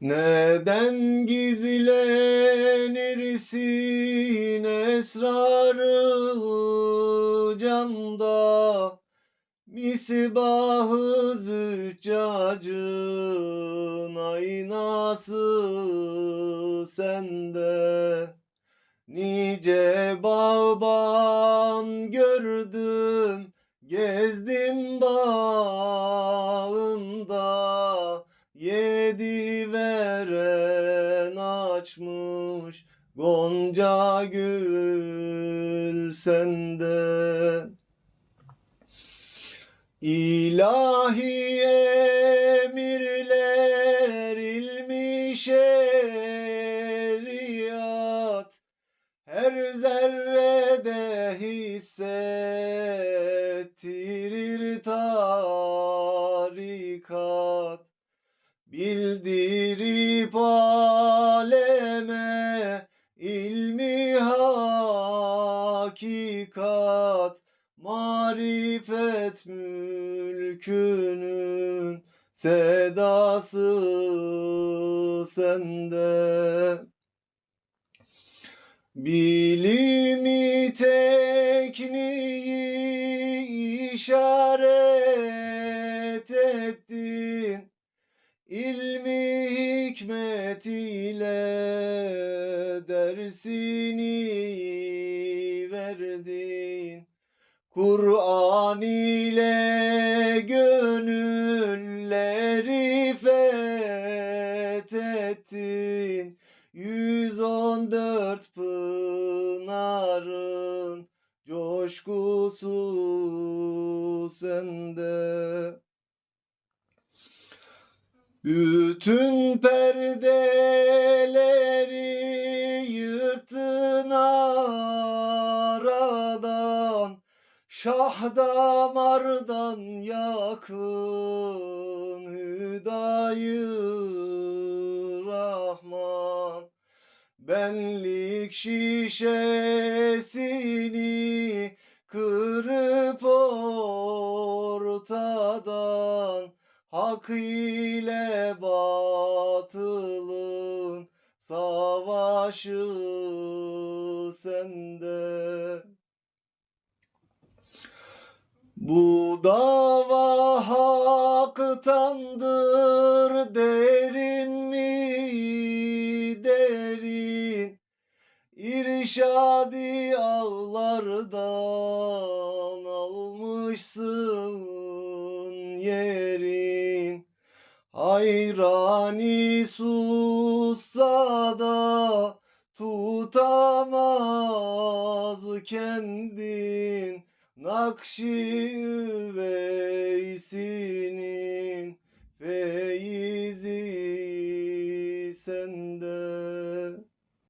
Neden gizlenirsin esrarı camda Misbahı züccacın aynası sende. Nice bağban gördüm gezdim bağında Yedi veren açmış Gonca gül sende İlahi emirler ilmi şeriat Her zerrede hissettirir tarikat Bildirip aleme ilmi hakikat Marifet mülkünün sedası sende. Bilimi tekniği işaret ettin İlmi hikmet ile dersini verdin. Kur'an ile gönülleri fethettin. 114 pınarın coşkusu sende bütün perdeleri yırttın aradan Şah damardan yakın hüdayı Rahman. Benlik şişesini kırıp ortadan Hak ile savaşı sende. Bu dava haktandır derin mi derin? İrşadi ağlardan almışsın yerin Hayrani sussa da tutamaz kendin. Nakşi Üveysinin